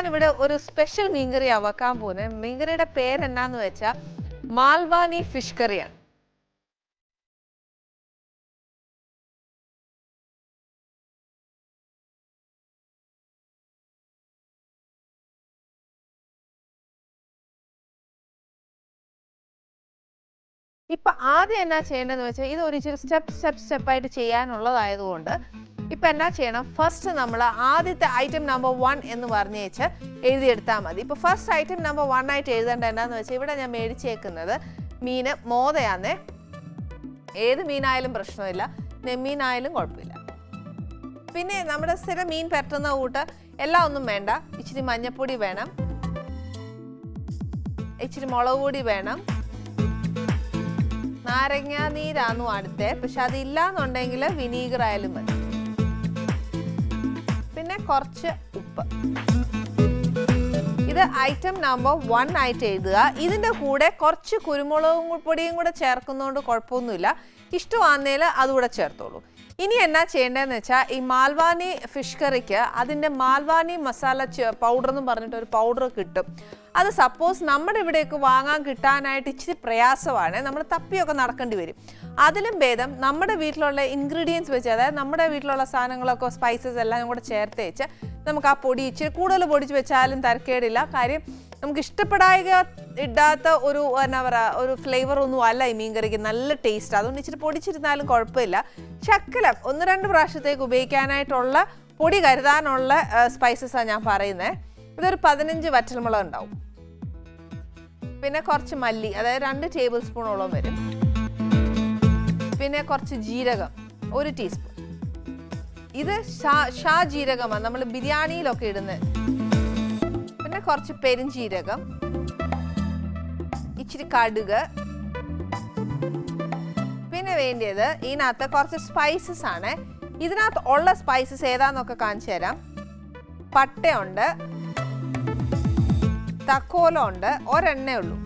ഞാനിവിടെ ഒരു സ്പെഷ്യൽ മീൻകറി ആവാക്കാൻ പോകുന്നത് മീൻകറിയുടെ പേര് എന്നാന്ന് വെച്ചാൽ മാൽവാനി ഫിഷ് കറിയാണ്. ഇപ്പൊ ആദ്യം എന്നാ ചെയ്യേണ്ടതെന്ന് വെച്ചാൽ ഇത് ഒരു സ്റ്റെപ്പ് സ്റ്റെപ്പ് സ്റ്റെപ്പായിട്ട് ചെയ്യാനുള്ളതായതുകൊണ്ട് ഇപ്പൊ എന്നാ ചെയ്യണം? ഫസ്റ്റ് നമ്മൾ ആദ്യത്തെ ഐറ്റം നമ്പർ വൺ എന്ന് പറഞ്ഞ് വെച്ച് എഴുതിയെടുത്താൽ മതി. ഇപ്പൊ ഫസ്റ്റ് ഐറ്റം നമ്പർ വൺ ആയിട്ട് എഴുതേണ്ട എന്താന്ന് വെച്ചാൽ ഇവിടെ ഞാൻ മേടിച്ചേക്കുന്നത് മീന് മോതയാന്നേ. ഏത് മീനായാലും പ്രശ്നമില്ല. നെമ്മീനായാലും കുഴപ്പമില്ല. പിന്നെ നമ്മുടെ സ്ഥിരം മീൻ പരട്ടുന്ന കൂട്ട് എല്ലാം ഒന്നും വേണ്ട. ഇച്ചിരി മഞ്ഞപ്പൊടി വേണം. ഇച്ചിരി മുളക് പൊടി വേണം. നാരങ്ങ നീരാന്നു അടുത്തേ. പക്ഷെ അതില്ലാന്നുണ്ടെങ്കിൽ വിനീഗർ ആയാലും മതി. കുറച്ച് ഉപ്പ്. ഇത് ഐറ്റം നമ്പർ വൺ ആയിട്ട് എഴുതുക. ഇതിന്റെ കൂടെ കുറച്ച് കുരുമുളകും പൊടിയും കൂടെ ചേർക്കുന്നതുകൊണ്ട് കുഴപ്പമൊന്നുമില്ല. ഇഷ്ടമാന്നേൽ അതുകൂടെ ചേർത്തോളൂ. ഇനി എന്നാ ചെയ്യേണ്ടതെന്ന് വെച്ചാൽ ഈ മാൽവാനി ഫിഷ് കറിക്ക് അതിന്റെ മാൽവാനി മസാല പൗഡർ എന്ന് പറഞ്ഞിട്ട് ഒരു പൗഡർ കിട്ടും. അത് സപ്പോസ് നമ്മുടെ ഇവിടേക്ക് വാങ്ങാൻ കിട്ടാനായിട്ട് ഇച്ചിരി പ്രയാസമാണ്. നമ്മൾ തപ്പിയൊക്കെ നടക്കേണ്ടി വരും. അതിലും ഭേദം നമ്മുടെ വീട്ടിലുള്ള ഇൻഗ്രീഡിയൻസ് വെച്ച് അതായത് നമ്മുടെ വീട്ടിലുള്ള സാധനങ്ങളൊക്കെ സ്പൈസസ് എല്ലാം കൂടെ ചേർത്ത് വെച്ച് നമുക്ക് ആ പൊടി ഇച്ചിരി കൂടുതൽ പൊടിച്ച് വെച്ചാലും തരക്കേടില്ല. കാര്യം നമുക്ക് ഇഷ്ടപ്പെടായ ഇടാത്ത ഒരു എന്നാ പറയുക ഒരു ഫ്ലേവർ ഒന്നും അല്ല ഈ മീൻ കറിക്ക് നല്ല ടേസ്റ്റ് അതുകൊണ്ട് ഇച്ചിരി പൊടിച്ചിരുന്നാലും കുഴപ്പമില്ല. ശക്കലം ഒന്ന് രണ്ട് പ്രാവശ്യത്തേക്ക് ഉപയോഗിക്കാനായിട്ടുള്ള പൊടി കരുതാനുള്ള സ്പൈസസാണ് ഞാൻ പറയുന്നത് ഇതൊരു പതിനഞ്ച് വറ്റൽമുളക് ഉണ്ടാവും. പിന്നെ കുറച്ച് മല്ലി അതായത് രണ്ട് ടേബിൾ സ്പൂണോളം വരും. പിന്നെ കുറച്ച് ജീരകം ഒരു ടീസ്പൂൺ ഇത് ഷാ ഷാ ജീരകമാണ് നമ്മൾ ബിരിയാണിയിലൊക്കെ ഇടുന്നത് പിന്നെ കുറച്ച് പെരിഞ്ജീരകം ഇച്ചിരി കടുക്. പിന്നെ വേണ്ടിയത് ഇതിനകത്ത് കുറച്ച് സ്പൈസസ് ആണ്. ഇതിനകത്ത് ഉള്ള സ്പൈസസ് ഏതാന്നൊക്കെ കാണിച്ചു തരാം. പട്ടയുണ്ട്. തക്കോലം ഉണ്ട് ഒരെണ്ണേ ഉള്ളൂ.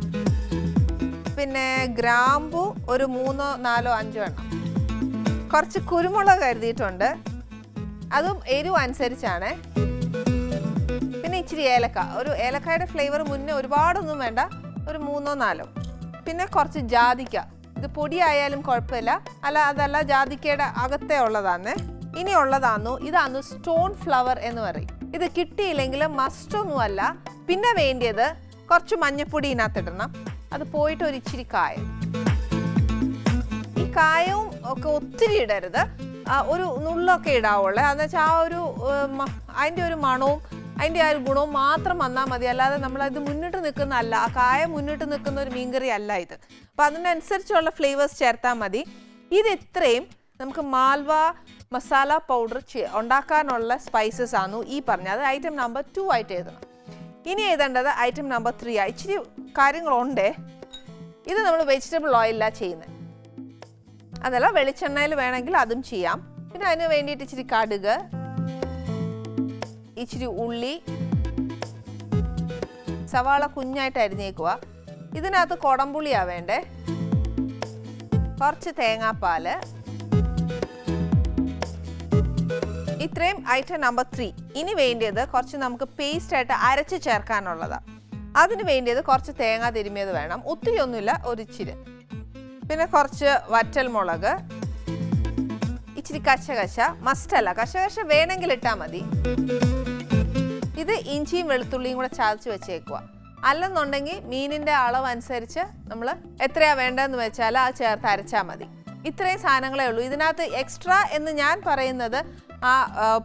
പിന്നെ ഗ്രാമ്പു ഒരു മൂന്നോ നാലോ അഞ്ചോ എണ്ണം. കുറച്ച് കുരുമുളക് കരുതിയിട്ടുണ്ട്. അതും എരിവ് അനുസരിച്ചാണ്. പിന്നെ ഇച്ചിരി ഏലക്ക. ഒരു ഏലക്കായുടെ ഫ്ലേവർ മുന്നേ ഒരുപാടൊന്നും വേണ്ട. ഒരു മൂന്നോ നാലോ. പിന്നെ കുറച്ച് ജാതിക്ക. ഇത് പൊടിയായാലും കുഴപ്പമില്ല. അല്ല അതല്ല ജാതിക്കയുടെ അകത്തേ ഉള്ളതാന്ന്. ഇനി ഉള്ളതാന്നു ഇതാന്നു സ്റ്റോൺ ഫ്ലവർ എന്ന് പറയും. ഇത് കിട്ടിയില്ലെങ്കിൽ മസ്റ്റൊന്നും അല്ല പിന്നെ വേണ്ടിയത് കുറച്ച് മഞ്ഞപ്പൊടി ഇതിനകത്തിടണം. അത് പോയിട്ട് ഒരു ഇച്ചിരി കായം. ഈ കായവും ഒക്കെ ഒത്തിരി ഇടരുത്. ഒരു നുള്ളൊക്കെ ഇടാവുള്ളൂ. അതെന്ന് വെച്ചാൽ ആ ഒരു അതിന്റെ ഒരു മണവും അതിന്റെ ആ ഒരു ഗുണവും മാത്രം വന്നാൽ മതി. അല്ലാതെ നമ്മൾ ഇത് മുന്നിട്ട് നിൽക്കുന്നതല്ല. ആ കായ മുന്നിട്ട് നിൽക്കുന്ന ഒരു മീൻകറി അല്ല ഇത്. അപ്പം അതിനനുസരിച്ചുള്ള ഫ്ലേവേഴ്സ് ചേർത്താൽ മതി. ഇത് ഇത്രയും നമുക്ക് മാൽവ മസാല പൗഡർ ഉണ്ടാക്കാനുള്ള സ്പൈസസ് ആണ് ഈ പറഞ്ഞത്. ഐറ്റം നമ്പർ ടു ആയിട്ട് എഴുതണം. ഇനി എഴുതേണ്ടത് ഐറ്റം നമ്പർ ത്രീ ആ. ഇച്ചിരി കാര്യങ്ങളുണ്ട്. ഇത് നമ്മൾ വെജിറ്റബിൾ ഓയിലാണ് ചെയ്യുന്നത് അതല്ല വെളിച്ചെണ്ണയിൽ വേണമെങ്കിൽ അതും ചെയ്യാം. പിന്നെ അതിന് വേണ്ടിയിട്ട് ഇച്ചിരി കടുക് ഇച്ചിരി ഉള്ളി സവാള കുഞ്ഞായിട്ട് അരിഞ്ഞേക്കുക ഇതിനകത്ത് കുടംപുളിയാണ് വേണ്ടേ. കുറച്ച് തേങ്ങാപ്പാൽ ഇത്രയും ഐറ്റം നമ്പർ ത്രീ ഇനി വേണ്ടിയത് കുറച്ച് നമുക്ക് പേസ്റ്റ് ആയിട്ട് അരച്ച് ചേർക്കാനുള്ളതാണ് അതിന് വേണ്ടിയത് കുറച്ച് തേങ്ങ തിരുമിയത് വേണം. ഒത്തിരി ഒന്നുമില്ല ഒരു ഇച്ചിരി പിന്നെ കുറച്ച് വറ്റൽ മുളക്. ഇച്ചിരി കശകശ മസ്റ്റല്ല കശകശ വേണമെങ്കിൽ ഇട്ടാൽ മതി. ഇത് ഇഞ്ചിയും വെളുത്തുള്ളിയും കൂടെ ചതച്ച് വെച്ചേക്കുക അല്ലെന്നുണ്ടെങ്കിൽ മീനിന്റെ അളവ് അനുസരിച്ച് നമ്മൾ എത്രയാണ് വേണ്ടതെന്ന് വെച്ചാൽ അത് ചേർത്ത് അരച്ചാൽ മതി. ഇത്രയും സാധനങ്ങളേ ഉള്ളൂ. ഇതിനകത്ത് എക്സ്ട്രാ എന്ന് ഞാൻ പറയുന്നത് ആ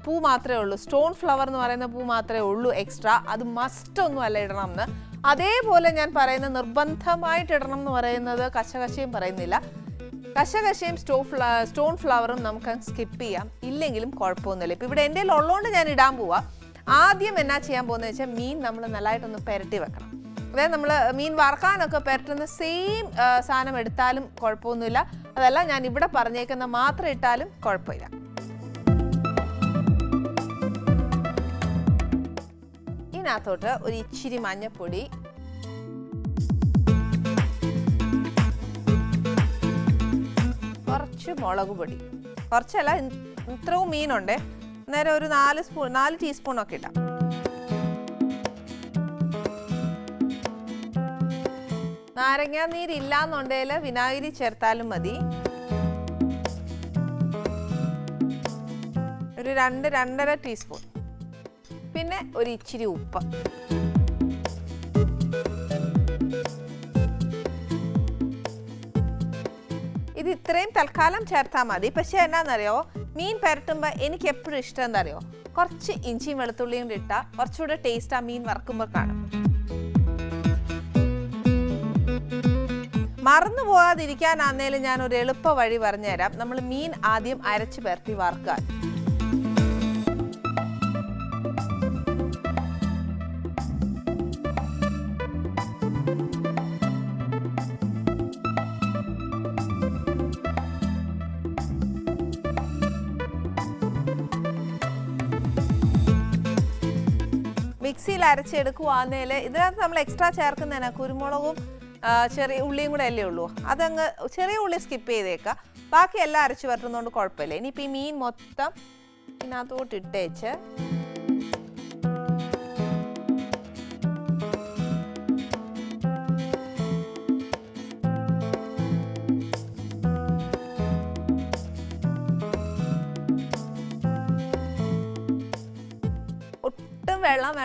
പൂ മാത്രമേ ഉള്ളൂ. സ്റ്റോൺ ഫ്ലവർ എന്ന് പറയുന്ന പൂ മാത്രമേ ഉള്ളൂ എക്സ്ട്രാ. അത് മസ്റ്റ് ഒന്നും അല്ല ഇടണം എന്ന് അതേപോലെ ഞാൻ പറയുന്ന നിർബന്ധമായിട്ട് ഇടണം എന്ന് പറയുന്നത് കശകശയും പറയുന്നില്ല. കശകശയും സ്റ്റോ ഫ്ല സ്റ്റോൺ ഫ്ലവറും നമുക്ക് സ്കിപ്പ് ചെയ്യാം. ഇല്ലെങ്കിലും കുഴപ്പമൊന്നുമില്ല. ഇപ്പം ഇവിടെ എന്റെ ഉള്ളതുകൊണ്ട് ഞാൻ ഇടാൻ പോവാം. ആദ്യം എന്നാ ചെയ്യാൻ പോകുന്നത് വെച്ചാൽ മീൻ നമ്മൾ നല്ലതായിട്ടൊന്ന് പുരട്ടി വെക്കണം. അതായത് നമ്മൾ മീൻ വറക്കാനൊക്കെ പുരട്ടുന്ന സെയിം സാധനം എടുത്താലും കുഴപ്പമൊന്നുമില്ല. അതല്ല ഞാൻ ഇവിടെ പറഞ്ഞേക്കുന്ന മാത്രം ഇട്ടാലും കുഴപ്പമില്ല. ഇതിനകത്തോട്ട് ഒരു ഇച്ചിരി മഞ്ഞപ്പൊടി. കുറച്ച് മുളക് പൊടി. കുറച്ചല്ല ഇത്രയും മീനുണ്ടേ. നേരെ ഒരു നാല് സ്പൂൺ നാല് ടീസ്പൂണൊക്കെ ഇട്ടാം നാരങ്ങ നീരില്ലാന്നുണ്ടെങ്കിൽ വിനാഗിരി ചേർത്താലും മതി. ഒരു രണ്ട് രണ്ടര ടീസ്പൂൺ. പിന്നെ ഒരു ഇച്ചിരി ഉപ്പ്. ഇത് ഇത്രയും തൽക്കാലം ചേർത്താൽ മതി. പക്ഷേ എന്നാണെന്നറിയോ മീൻ പരട്ടുമ്പോൾ എനിക്ക് എപ്പോഴും ഇഷ്ടം എന്താ അറിയോ കുറച്ച് ഇഞ്ചിയും വെളുത്തുള്ളിയും കൂടി ഇട്ടാൽ കുറച്ചുകൂടെ ടേസ്റ്റ് ആ മീൻ വറക്കുമ്പോൾ കാണും. മറന്നു പോകാതിരിക്കാനാന്നേലും ഞാൻ ഒരു എളുപ്പ വഴി പറഞ്ഞുതരാം. നമ്മൾ മീൻ ആദ്യം അരച്ച് പരത്തി വറുക്കുക. മിക്സിയിൽ അരച്ചെടുക്കുവാന്നേൽ ഇതിനകത്ത് നമ്മൾ എക്സ്ട്രാ ചേർക്കുന്നതിനാ കുരുമുളകും ചെറിയ ഉള്ളിയും കൂടെ അല്ലേ ഉള്ളൂ. അതങ്ങ് ചെറിയ ഉള്ളി സ്കിപ്പ് ചെയ്തേക്കാം. ബാക്കി എല്ലാം അരച്ച് വരട്ടുന്നതുകൊണ്ട് കുഴപ്പമില്ല. ഇനിയിപ്പോൾ ഈ മീൻ മൊത്തം ഇതിനകത്തോട്ട് ഇട്ടേച്ച്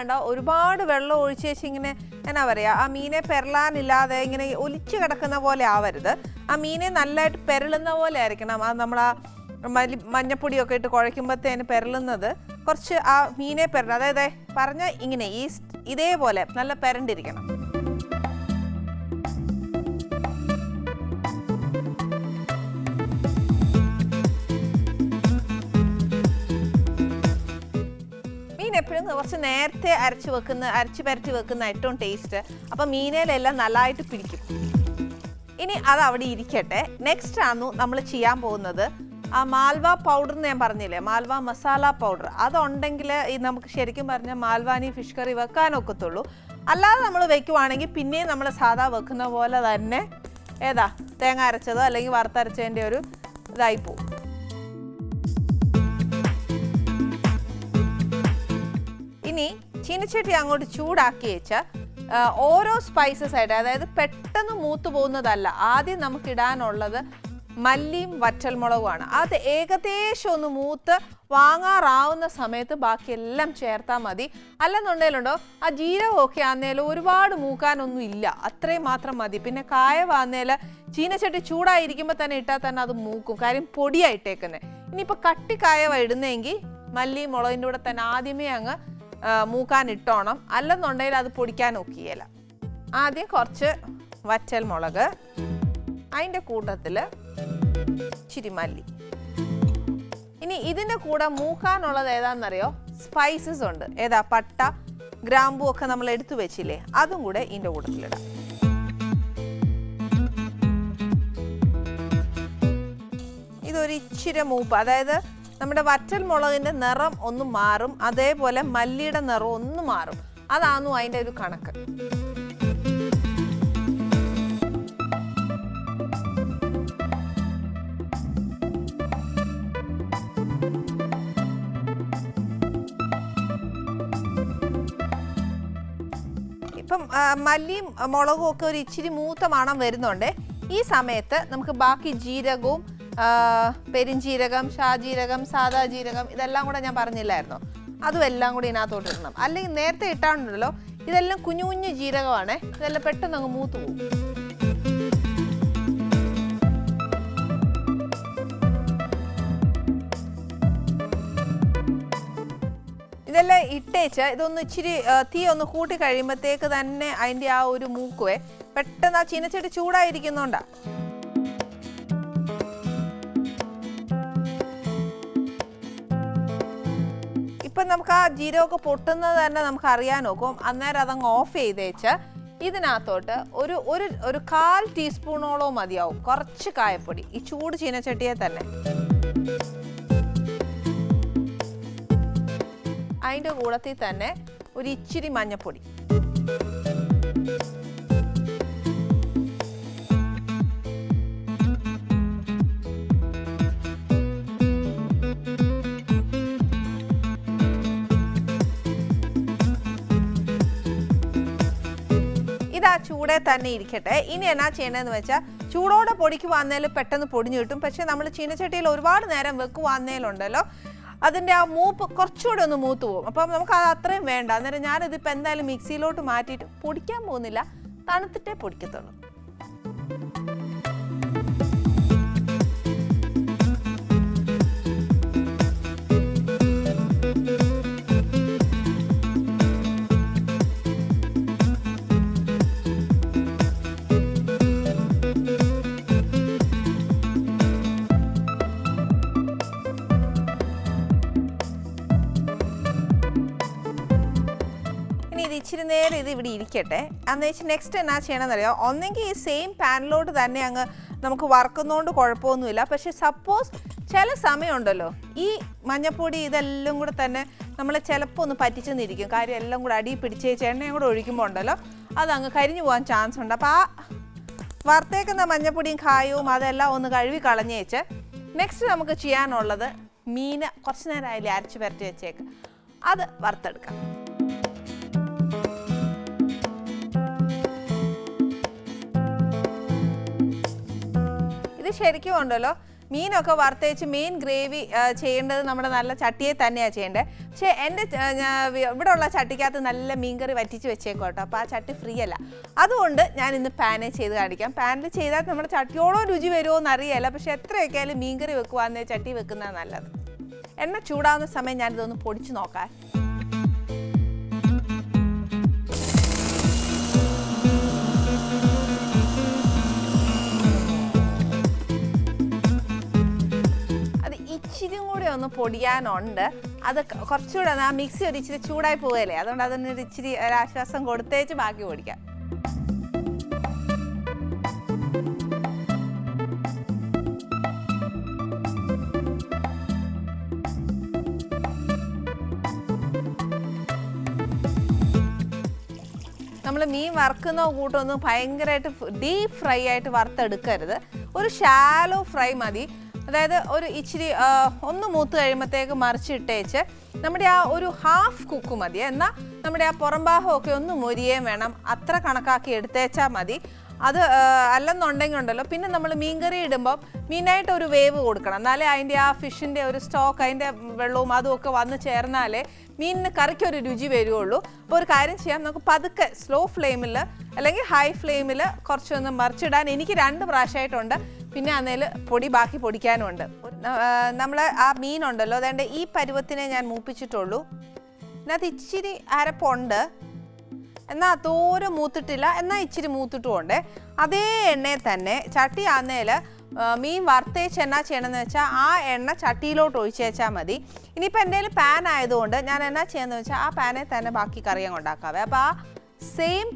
വേണ്ട. ഒരുപാട് വെള്ളം ഒഴിച്ച് വെച്ച് ഇങ്ങനെ എന്നാ പറയുക ആ മീനെ പെരളാനില്ലാതെ ഇങ്ങനെ ഒലിച്ചു കിടക്കുന്ന പോലെ ആവരുത്. ആ മീനെ നല്ലതായിട്ട് പെരളുന്ന പോലെ ആയിരിക്കണം. അത് നമ്മൾ ആ മല്ലി മഞ്ഞപ്പൊടിയൊക്കെ ഇട്ട് കുഴയ്ക്കുമ്പോഴത്തേന് പെരളുന്നത് കുറച്ച് ആ മീനെ പെരണം അതായത് പറഞ്ഞ ഇങ്ങനെ ഈ ഇതേപോലെ നല്ല പെരണ്ടിരിക്കണം. എപ്പോഴും കുറച്ച് നേരത്തെ അരച്ച് വെക്കുന്ന അരച്ച് പരട്ടി വെക്കുന്ന ഏറ്റവും ടേസ്റ്റ് അപ്പം മീനയിലെല്ലാം നല്ലതായിട്ട് പിടിക്കും. ഇനി അത് അവിടെ ഇരിക്കട്ടെ. നെക്സ്റ്റ് ആണ് നമ്മൾ ചെയ്യാൻ പോകുന്നത് ആ മാൽവ പൗഡർ എന്ന് ഞാൻ പറഞ്ഞില്ലേ? മാൽവ മസാല പൗഡർ അതുണ്ടെങ്കിൽ ഈ നമുക്ക് ശരിക്കും പറഞ്ഞാൽ മാൽവാനി ഫിഷ് കറി വെക്കാനൊക്കത്തുള്ളൂ. അല്ലാതെ നമ്മൾ വെക്കുവാണെങ്കിൽ പിന്നെയും നമ്മൾ സാധാ വെക്കുന്ന പോലെ തന്നെ ഏതാ തേങ്ങ അരച്ചതോ അല്ലെങ്കിൽ വറുത്തരച്ചതിന്റെ ഒരു ഇതായി പോകും ചീനച്ചട്ടി അങ്ങോട്ട് ചൂടാക്കി വെച്ച ഓരോ സ്പൈസസ് ആയിട്ട് അതായത് പെട്ടെന്ന് മൂത്ത് പോകുന്നതല്ല. ആദ്യം നമുക്ക് ഇടാനുള്ളത് മല്ലിയും വറ്റൽമുളകുമാണ്. അത് ഏകദേശം ഒന്ന് മൂത്ത് വാങ്ങാറാവുന്ന സമയത്ത് ബാക്കിയെല്ലാം ചേർത്താൽ മതി. അല്ലെന്നുണ്ടെങ്കിലുണ്ടോ ആ ജീരകമൊക്കെ ആന്നേലും ഒരുപാട് മൂക്കാനൊന്നും ഇല്ല. അത്രയും മാത്രം മതി. പിന്നെ കായ വാന്നേൽ ചീനച്ചട്ടി ചൂടായിരിക്കുമ്പോൾ തന്നെ ഇട്ടാൽ തന്നെ അത് മൂക്കും. കാര്യം പൊടിയായിട്ടേക്കുന്നത് ഇനിയിപ്പോൾ കട്ടിക്കായവ ഇടുന്നെങ്കിൽ മല്ലി മുളകിന്റെ കൂടെ തന്നെ ആദ്യമേ അങ്ങ് മൂക്കാൻ ഇട്ടോണം അല്ലെന്നുണ്ടെങ്കിൽ അത് പൊടിക്കാൻ ഒക്കിയല്ല ആദ്യം കുറച്ച് വറ്റൽ മുളക് അതിന്റെ കൂട്ടത്തിൽ ഇച്ചിരി മല്ലി. ഇനി ഇതിന്റെ കൂടെ മൂക്കാനുള്ളത് ഏതാണെന്നറിയോ സ്പൈസസ് ഉണ്ട്. ഏതാ? പട്ട ഗ്രാമ്പൂ ഒക്കെ നമ്മൾ എടുത്തു വെച്ചില്ലേ? അതും കൂടെ ഇതിന്റെ കൂട്ടത്തിലിടാം. ഇതൊരു ഇച്ചിരി മൂപ്പ്. അതായത് നമ്മുടെ വറ്റൽ മുളകിന്റെ നിറം ഒന്ന് മാറും അതേപോലെ മല്ലിയുടെ നിറം ഒന്ന് മാറും. അതാണ് അതിന്റെ ഒരു കണക്ക്. ഇപ്പം മല്ലിയും മുളകും ഒക്കെ ഒരു ഇച്ചിരി മൂത്ത മണം വരുന്നുണ്ട്. ഈ സമയത്ത് നമുക്ക് ബാക്കി ജീരകവും ആ, പെരുംജീരകം ഷാജീരകം സാദാ ജീരകം ഇതെല്ലാം കൂടെ ഞാൻ പറഞ്ഞില്ലായിരുന്നു? അതും എല്ലാം കൂടി ഇതിനകത്തോട്ട് ഇടണം. അല്ലെങ്കിൽ നേരത്തെ ഇട്ടാണല്ലോ ഇതെല്ലാം കുഞ്ഞു കുഞ്ഞു ജീരകമാണ് ഇതെല്ലാം പെട്ടെന്ന് അങ്ങ് മൂത്ത് പോകും. ഇതെല്ലാം ഇട്ടേച്ച് ഇതൊന്ന് ഇച്ചിരി തീ ഒന്ന് കൂട്ടി കഴിയുമ്പോഴത്തേക്ക് തന്നെ അതിന്റെ ആ ഒരു മൂക്കുവേ പെട്ടെന്ന് ആ ചീനച്ചട്ടി ചൂടായിരിക്കുന്നോണ്ടാ. ഇപ്പം നമുക്ക് ആ ജീരകമൊക്കെ പൊട്ടുന്നത് തന്നെ നമുക്ക് അറിയാൻ നോക്കും. അന്നേരം അതങ്ങ് ഓഫ് ചെയ്തേച്ച് ഇതിനകത്തോട്ട് ഒരു ഒരു ഒരു കാൽ ടീസ്പൂണോളം മതിയാവും. കുറച്ച് കായപ്പൊടി. ഈ ചൂട് ചീനച്ചട്ടിയെ തന്നെ. അതിന്റെ കൂടത്തിൽ തന്നെ ഒരു ഇച്ചിരി മഞ്ഞപ്പൊടി. ചൂടെ തന്നെ ഇരിക്കട്ടെ. ഇനി എന്നാ ചെയ്യണമെന്ന് വെച്ചാൽ ചൂടോടെ പൊടിക്ക് പൊടിക്കുവാന്നേൽ പെട്ടെന്ന് പൊടിഞ്ഞു കിട്ടും. പക്ഷേ നമ്മൾ ചീനച്ചട്ടിയിൽ ഒരുപാട് നേരം വെക്കുവാന്നേലുണ്ടല്ലോ അതിന്റെ ആ മൂപ്പ് കുറച്ചുകൂടെ ഒന്ന് മൂത്ത് പോകും. അപ്പം നമുക്ക് അത് അത്രയും വേണ്ട. അന്നേരം ഞാനിതിപ്പോൾ എന്തായാലും മിക്സിയിലോട്ട് മാറ്റിയിട്ട് പൊടിക്കാൻ പോകുന്നില്ല. തണുത്തിട്ടേ പൊടിക്കത്തുള്ളൂ. ഇവിടെ ഇരിക്കട്ടെ. അന്ന് വെച്ച് നെക്സ്റ്റ് എന്നാ ചെയ്യണമെന്നറിയോ ഒന്നെങ്കിൽ ഈ സെയിം പാനിലോട്ട് തന്നെ അങ്ങ് നമുക്ക് വറക്കുന്നതുകൊണ്ട് കുഴപ്പമൊന്നുമില്ല. പക്ഷെ സപ്പോസ് ചില സമയമുണ്ടല്ലോ ഈ മഞ്ഞപ്പൊടി ഇതെല്ലാം കൂടെ തന്നെ നമ്മൾ ചിലപ്പോൾ ഒന്ന് പറ്റിച്ചെന്നിരിക്കും. കാര്യം എല്ലാം കൂടെ അടി പിടിച്ചേച്ച് എണ്ണയും കൂടെ ഒഴിക്കുമ്പോൾ ഉണ്ടല്ലോ അത് അങ്ങ് കരിഞ്ഞു പോകാൻ ചാൻസ് ഉണ്ട്. അപ്പോൾ ആ വറുത്തേക്കുന്ന മഞ്ഞപ്പൊടിയും കായവും അതെല്ലാം ഒന്ന് കഴുകി കളഞ്ഞേച്ച് നെക്സ്റ്റ് നമുക്ക് ചെയ്യാനുള്ളത് മീൻ കുറച്ച് നേരം അതിൽ അരച്ച് പുരട്ടി വെച്ചേക്ക്. അത് വറുത്തെടുക്കാം. ശരിക്കും ഉണ്ടല്ലോ. മീനൊക്കെ വറുത്തേച്ച് മീൻ ഗ്രേവി ചെയ്യേണ്ടത് നമ്മുടെ നല്ല ചട്ടിയെ തന്നെയാണ് ചെയ്യേണ്ടത് പക്ഷേ എന്റെ ഇവിടെ ഉള്ള ചട്ടിക്കകത്ത് നല്ല മീൻകറി വറ്റിച്ച് വെച്ചേക്കും കേട്ടോ അപ്പോൾ ആ ചട്ടി ഫ്രീ അല്ല. അതുകൊണ്ട് ഞാൻ ഇന്ന് പാനെ ചെയ്ത് കാണിക്കാം. പാനിൽ ചെയ്താൽ നമ്മുടെ ചട്ടിയോളം രുചി വരുമോ എന്നറിയില്ല പക്ഷേ എത്രയൊക്കെ ആയാലും മീൻകറി വെക്കുവാന്നേ ചട്ടി വെക്കുന്നതാണ് നല്ലത്. എണ്ണ ചൂടാവുന്ന സമയം ഞാനിതൊന്ന് പൊടിച്ച് നോക്കാം. ഒന്ന് പൊടിയാനുണ്ട്. അത് കുറച്ചുകൂടെ ആ മിക്സി ഒരു ഇച്ചിരി ചൂടായി പോവുകയല്ലേ? അതുകൊണ്ട് അതിനൊരു ഇച്ചിരി ഒരു ആശ്വാസം കൊടുത്തേച്ച് ബാക്കി പൊടിക്കാം. നമ്മൾ മീൻ വറുക്കുന്ന കൂട്ടൊന്നും ഭയങ്കരമായിട്ട് ഡീപ് ഫ്രൈ ആയിട്ട് വറുത്തെടുക്കരുത്. ഒരു ഷാലോ ഫ്രൈ മതി. അതായത് ഒരു ഇച്ചിരി ഒന്ന് മൂത്ത് കഴിയുമ്പോഴത്തേക്ക് മറിച്ചിട്ടേച്ച് നമ്മുടെ ആ ഒരു ഹാഫ് കുക്ക് മതി. എന്നാൽ നമ്മുടെ ആ പുറംഭാഗമൊക്കെ ഒന്ന് മൊരിയേം വേണം. അത്ര കണക്കാക്കി എടുത്തേച്ചാൽ മതി. അത് അല്ലെന്നുണ്ടെങ്കിൽ ഉണ്ടല്ലോ പിന്നെ നമ്മൾ മീൻകറി ഇടുമ്പോൾ മീനായിട്ട് ഒരു വേവ് കൊടുക്കണം. എന്നാലേ അതിന്റെ ആ ഫിഷിന്റെ ഒരു സ്റ്റോക്ക് അതിന്റെ വെള്ളവും അതും ഒക്കെ വന്ന് ചേർന്നാലേ മീനിന് കറിക്ക് ഒരു രുചി വരുള്ളൂ അപ്പോൾ ഒരു കാര്യം ചെയ്യാം. നമുക്ക് പതുക്കെ സ്ലോ ഫ്ലെയിമിൽ അല്ലെങ്കിൽ ഹൈ ഫ്ലെയിമിൽ കുറച്ചൊന്ന് മറിച്ചിടാൻ എനിക്ക് രണ്ട് പ്രാവശ്യമായിട്ടുണ്ട് പിന്നെ അന്നേൽ പൊടി ബാക്കി പൊടിക്കാനുമുണ്ട് നമ്മൾ ആ മീനുണ്ടല്ലോ അതുകൊണ്ട് ഈ പരുവത്തിനെ ഞാൻ മൂപ്പിച്ചിട്ടുള്ളൂ. ഇതിനകത്ത് ഇച്ചിരി അരപ്പുണ്ട്. എന്നാൽ അതോരം മൂത്തിട്ടില്ല എന്നാൽ ഇച്ചിരി മൂത്തിട്ടുമുണ്ട്. അതേ എണ്ണയിൽ തന്നെ ചട്ടി ആന്നേൽ മീൻ വറുത്തേച്ച് എന്നാ ചെയ്യണമെന്ന് വെച്ചാൽ ആ എണ്ണ ചട്ടിയിലോട്ട് ഒഴിച്ചേച്ചാൽ മതി. ഇനിയിപ്പോൾ എന്റെ പാൻ ആയതുകൊണ്ട് ഞാൻ എന്നാ ചെയ്യുന്നത് വെച്ചാൽ ആ പാനിൽ തന്നെ ബാക്കി കറി അങ്ങ് ഉണ്ടാക്കാവേ. അപ്പോൾ ആ സെയിം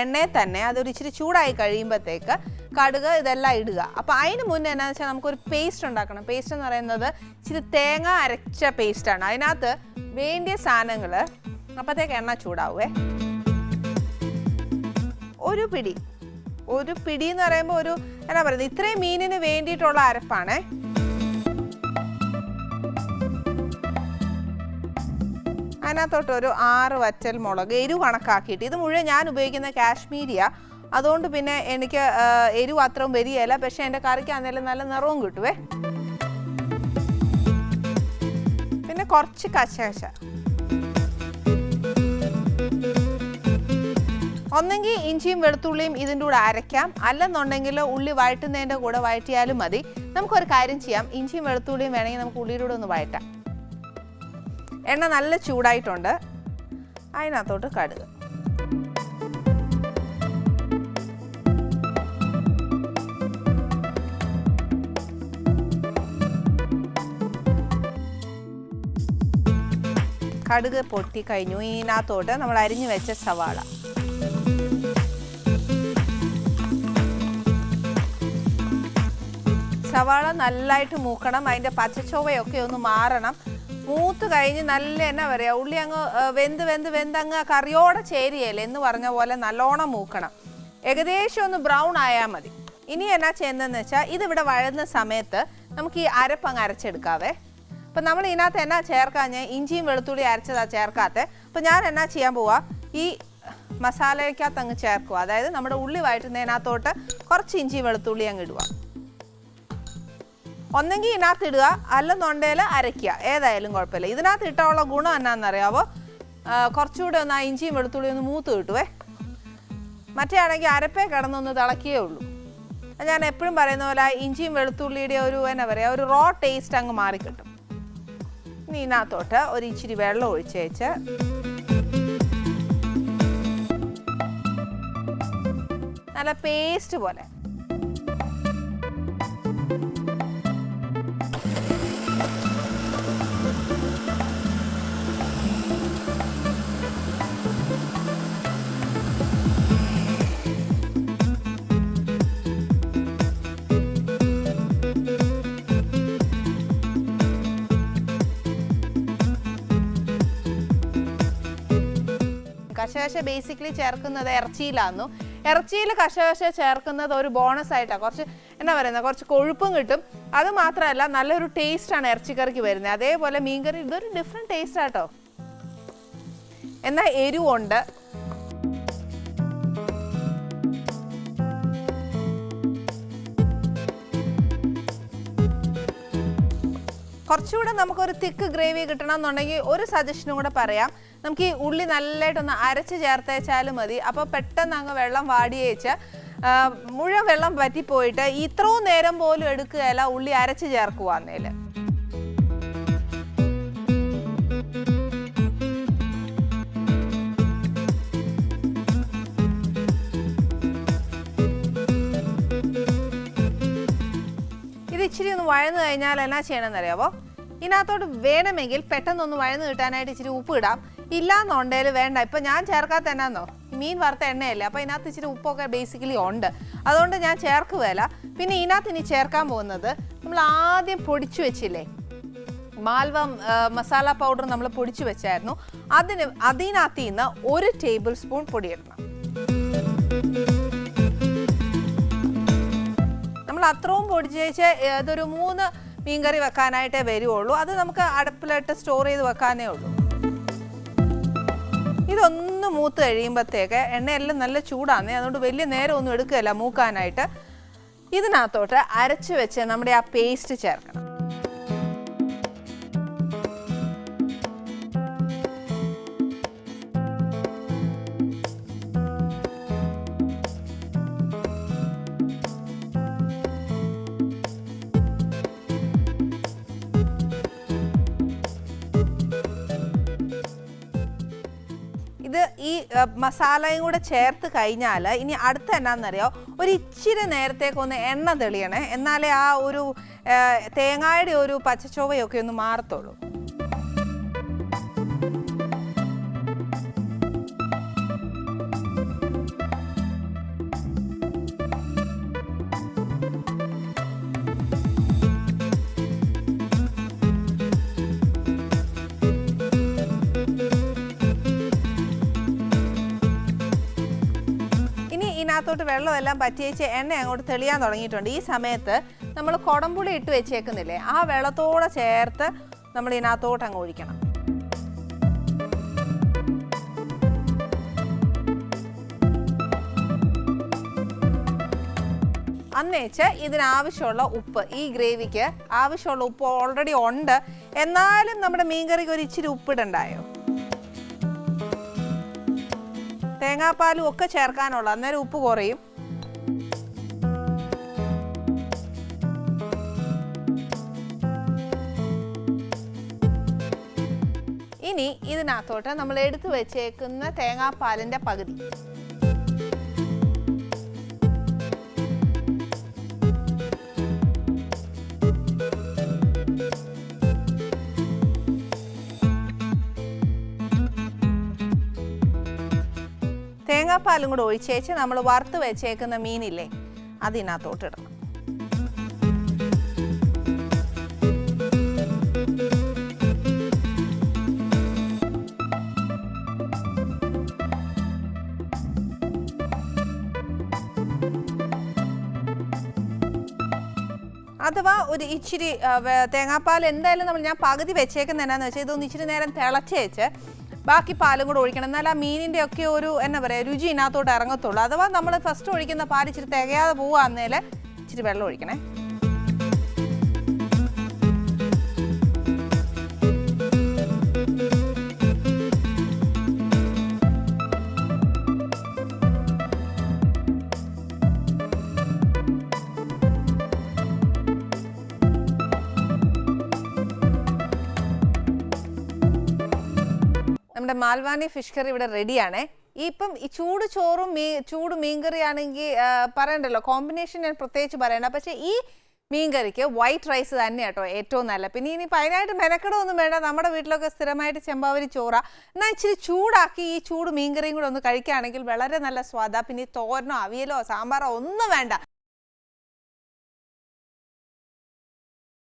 എണ്ണയിൽ തന്നെ അതൊരു ഇച്ചിരി ചൂടായി കഴിയുമ്പോഴത്തേക്ക് കടുക് ഇതെല്ലാം ഇടുക. അപ്പോൾ അതിന് മുന്നേ എന്നാന്ന് വെച്ചാൽ നമുക്കൊരു പേസ്റ്റ് ഉണ്ടാക്കണം. പേസ്റ്റ് എന്ന് പറയുന്നത് ഇച്ചിരി തേങ്ങ അരച്ച പേസ്റ്റാണ് അതിനകത്ത് വേണ്ടിയ സാധനങ്ങൾ അപ്പോഴത്തേക്ക് എണ്ണ ചൂടാവേ. ഒരു പിടി. ഒരു പിടി എന്ന് പറയുമ്പോൾ ഒരു എന്നാ പറയുന്നത് ഇത്രയും മീനിന് വേണ്ടിയിട്ടുള്ള അരപ്പാണേ. അതിനകത്തോട്ട് ഒരു ആറ് വറ്റൽ മുളക് എരിവ് കണക്കാക്കിയിട്ട്. ഇത് മുഴുവൻ ഞാൻ ഉപയോഗിക്കുന്ന കാശ്മീരിയ. അതുകൊണ്ട് പിന്നെ എനിക്ക് എരിവ് അത്രയും വരികയില്ല. പക്ഷെ എന്റെ കറിക്ക് അന്നേരം നല്ല നിറവും കിട്ടുവേ. പിന്നെ കുറച്ച് കശകശ. ഒന്നെങ്കിൽ ഇഞ്ചിയും വെളുത്തുള്ളിയും ഇതിന്റെ കൂടെ അരയ്ക്കാം. അല്ലെന്നുണ്ടെങ്കിൽ ഉള്ളി വഴറ്റുന്നതിന്റെ കൂടെ വഴറ്റിയാലും മതി. നമുക്കൊരു കാര്യം ചെയ്യാം. ഇഞ്ചിയും വെളുത്തുള്ളിയും വേണമെങ്കിൽ നമുക്ക് ഉള്ളിയുടെ കൂടെ ഒന്ന് വഴറ്റാം. എണ്ണ നല്ല ചൂടായിട്ടുണ്ട്. അതിനകത്തോട്ട് കടുക്. കടുക് പൊട്ടി കഴിഞ്ഞു. ഇതിനകത്തോട്ട് നമ്മൾ അരിഞ്ഞു വെച്ച സവാള. സവാള നല്ലതായിട്ട് മൂക്കണം. അതിന്റെ പച്ചച്ചൊവയൊക്കെ ഒന്ന് മാറണം. മൂത്ത് കഴിഞ്ഞ് നല്ല എന്നാ പറയുക ഉള്ളി അങ്ങ് വെന്ത് വെന്ത് വെന്ത് അങ്ങ് കറിയോടെ ചേരിയല്ലേ എന്ന് പറഞ്ഞ പോലെ നല്ലോണം മൂക്കണം. ഏകദേശം ഒന്ന് ബ്രൗൺ ആയാൽ മതി. ഇനി എന്നാ ചെയ്യുന്നതെന്ന് വെച്ചാൽ ഇതിവിടെ വഴുന്ന സമയത്ത് നമുക്ക് ഈ അരപ്പ് അങ്ങ് അരച്ചെടുക്കാവേ. അപ്പം നമ്മൾ ഇതിനകത്ത് എന്നാ ചേർക്കാഞ്ഞ് ഇഞ്ചിയും വെളുത്തുള്ളി അരച്ചതാ ചേർക്കാത്ത. അപ്പം ഞാൻ എന്നാ ചെയ്യാൻ പോവാ? ഈ മസാലയ്ക്കകത്ത് അങ്ങ് ചേർക്കുക അതായത് നമ്മുടെ ഉള്ളി വഴറ്റുന്നതിനകത്തോട്ട് കുറച്ച് ഇഞ്ചി വെളുത്തുള്ളി അങ്ങ് ഇടുക ഒന്നെങ്കിൽ ഇതിനകത്ത് ഇടുക അല്ലെന്നുണ്ടെങ്കിൽ അരയ്ക്കുക. ഏതായാലും കുഴപ്പമില്ല. ഇതിനകത്ത് ഇട്ടാനുള്ള ഗുണം എന്നാണെന്നറിയാവോ? കുറച്ചുകൂടെ ഒന്ന് ഇഞ്ചിയും വെളുത്തുള്ളിയും ഒന്ന് മൂത്ത് കിട്ടുവേ. മറ്റേ ആണെങ്കിൽ അരപ്പേ കിടന്നൊന്ന് തിളക്കിയേ ഉള്ളൂ. ഞാൻ എപ്പോഴും പറയുന്ന പോലെ ഇഞ്ചിയും വെളുത്തുള്ളിയുടെ ഒരു എന്നാ പറയുക ഒരു റോ ടേസ്റ്റ് അങ്ങ് മാറിക്കിട്ടും. ഇനി ഇതിനകത്തോട്ട് ഒരു ഇച്ചിരി വെള്ളം ഒഴിച്ചേച്ച് നല്ല പേസ്റ്റ് പോലെ. കശകശ ബേസിക്കലി ചേർക്കുന്നത് ഇറച്ചിയിലാന്നു. ഇറച്ചിയിൽ കശകശ ചേർക്കുന്നത് ഒരു ബോണസ് ആയിട്ടാണ് കുറച്ച് എന്താ പറയുന്നത് കുറച്ച് കൊഴുപ്പും കിട്ടും. അത് മാത്രമല്ല നല്ലൊരു ടേസ്റ്റാണ് ഇറച്ചിക്കറിക്ക് വരുന്നത്. അതേപോലെ മീൻകറി ഇതൊരു ഡിഫറെന്റ് ടേസ്റ്റ് ആട്ടോ. എന്നാൽ എരിവുണ്ട്. കുറച്ചുകൂടെ നമുക്കൊരു തിക്ക് ഗ്രേവി കിട്ടണം എന്നുണ്ടെങ്കിൽ ഒരു സജഷനും കൂടെ പറയാം. നമുക്ക് ഈ ഉള്ളി നല്ലതായിട്ടൊന്ന് അരച്ച് ചേർത്തേച്ചാലും മതി. അപ്പോൾ പെട്ടെന്ന് അങ്ങ് വെള്ളം വാടിയേച്ച് മുഴുവൻ വെള്ളം പറ്റിപ്പോയിട്ട് ഇത്രയും നേരം പോലും എടുക്കുകയല്ല ഉള്ളി അരച്ച് ചേർക്കുവാന്നേൽ. ഇച്ചിരി ഒന്ന് വഴന്നു കഴിഞ്ഞാൽ എന്നാ ചെയ്യണമെന്ന് അറിയാവോ ഇതിനകത്തോട്ട് വേണമെങ്കിൽ പെട്ടെന്നൊന്ന് വഴന്നു കിട്ടാനായിട്ട് ഇച്ചിരി ഉപ്പ് ഇടാം. ഇല്ലാന്നുണ്ടെങ്കിൽ വേണ്ട. ഇപ്പം ഞാൻ ചേർക്കാത്ത എന്നാന്നോ? മീൻ വറുത്ത എണ്ണയല്ലേ? അപ്പോൾ ഇതിനകത്ത് ഇച്ചിരി ഉപ്പൊക്കെ ബേസിക്കലി ഉണ്ട്. അതുകൊണ്ട് ഞാൻ ചേർക്കുകയല്ല പിന്നെ ഇതിനകത്ത് ഇനി ചേർക്കാൻ പോകുന്നത് നമ്മൾ ആദ്യം പൊടിച്ചു വെച്ചില്ലേ? മാൽവ മസാല പൗഡർ നമ്മൾ പൊടിച്ചു വെച്ചായിരുന്നു. അതിന് അതിനകത്ത് നിന്ന് ഒരു ടേബിൾ സ്പൂൺ പൊടിയിടണം. നമ്മൾ അത്രയും പൊടിച്ചു വെച്ച് ഇതൊരു മൂന്ന് മീൻകറി വെക്കാനായിട്ടേ വരുവുള്ളൂ. അത് നമുക്ക് അടുപ്പിലിട്ട് സ്റ്റോർ ചെയ്ത് വെക്കാനേ ഉള്ളൂ. ഇതൊന്ന് മൂത്ത് കഴിയുമ്പോഴത്തേക്ക് എണ്ണയെല്ലാം നല്ല ചൂടാണ് അതുകൊണ്ട് വലിയ നേരം ഒന്നും എടുക്കുകയല്ല മൂക്കാനായിട്ട്. ഇതിനകത്തോട്ട് അരച്ച് വെച്ച് നമ്മുടെ ആ പേസ്റ്റ് ചേർക്കണം. മസാലയും കൂടെ ചേർത്ത് കഴിഞ്ഞാൽ ഇനി അടുത്ത എന്നാന്നറിയോ? ഒരു ഇച്ചിരി നേരത്തേക്ക് ഒന്ന് എണ്ണ തെളിയണേ. എന്നാലേ ആ ഒരു തേങ്ങയുടെ ഒരു പച്ചച്ചോവയൊക്കെ ഒന്ന് മാറത്തുള്ളൂ. എല്ലാം വെള്ളമെല്ലാം പറ്റിയേച്ച് എണ്ണ അങ്ങോട്ട് തെളിയാൻ തുടങ്ങിയിട്ടുണ്ട്. ഈ സമയത്ത് നമ്മൾ കുടംപുളി ഇട്ട് വെച്ചേക്കുന്നില്ലേ? ആ വെള്ളത്തോടെ ചേർത്ത് നമ്മൾ ഇതിനകത്തോട്ട് അങ്ങ് ഒഴിക്കണം. അന്നേച്ച് ഇതിനാവശ്യമുള്ള ഉപ്പ് ഈ ഗ്രേവിക്ക് ആവശ്യമുള്ള ഉപ്പ് ഓൾറെഡി ഉണ്ട്. എന്നാലും നമ്മുടെ മീൻകറിക്ക് ഒരു ഇച്ചിരി ഉപ്പിടണ്ടായോ? തേങ്ങാപ്പാലും ഒക്കെ ചേർക്കാനുള്ള. അന്നേരം ഉപ്പ് കുറയും. ഇനി ഇതിനകത്തോട്ട് നമ്മൾ എടുത്തു വെച്ചേക്കുന്ന തേങ്ങാപ്പാലിന്റെ പകുതി. തേങ്ങാപ്പാലും കൂടെ ഒഴിച്ചേച്ച് നമ്മൾ വറുത്ത് വെച്ചേക്കുന്ന മീനില്ലേ അതിനകത്തോട്ടിടണം. അഥവാ ഒരു ഇച്ചിരി തേങ്ങാപ്പാൽ എന്തായാലും നമ്മൾ ഞാൻ പകുതി വെച്ചേക്കുന്ന എന്നാന്ന് വെച്ചാൽ ഇതൊന്ന് ഇച്ചിരി നേരം തിളച്ചേച്ച് ബാക്കി പാലും കൂടെ ഒഴിക്കണം. എന്നാൽ ആ മീനിന്റെ ഒക്കെ ഒരു എന്നാ പറയുക രുചി ഇതിനകത്തോട്ട് ഇറങ്ങത്തുള്ളൂ. അഥവാ നമ്മൾ ഫസ്റ്റ് ഒഴിക്കുന്ന പാൽ ഇച്ചിരി തികയാതെ പോവാന്നേൽ ഇച്ചിരി വെള്ളം ഒഴിക്കണേ. നമ്മുടെ മാൽവാനി ഫിഷ് കറി ഇവിടെ റെഡിയാണേ. ഇപ്പം ഈ ചൂട് ചോറും മീ ചൂട് മീൻകറി ആണെങ്കിൽ പറയണ്ടല്ലോ കോമ്പിനേഷൻ ഞാൻ പ്രത്യേകിച്ച് പറയണ്ട. പക്ഷേ ഈ മീൻകറിക്ക് വൈറ്റ് റൈസ് തന്നെ കേട്ടോ ഏറ്റവും നല്ല. പിന്നെ ഇനി അതിനായിട്ട് മെനക്കെടൊന്നും വേണ്ട. നമ്മുടെ വീട്ടിലൊക്കെ സ്ഥിരമായിട്ട് ചെമ്പാവരി ചോറ. എന്നാൽ ഇച്ചിരി ചൂടാക്കി ഈ ചൂട് മീൻകറിയും കൂടെ ഒന്ന് കഴിക്കുകയാണെങ്കിൽ വളരെ നല്ല സ്വാദാ. പിന്നെ തോരനോ അവിയലോ സാമ്പാറോ ഒന്നും വേണ്ട.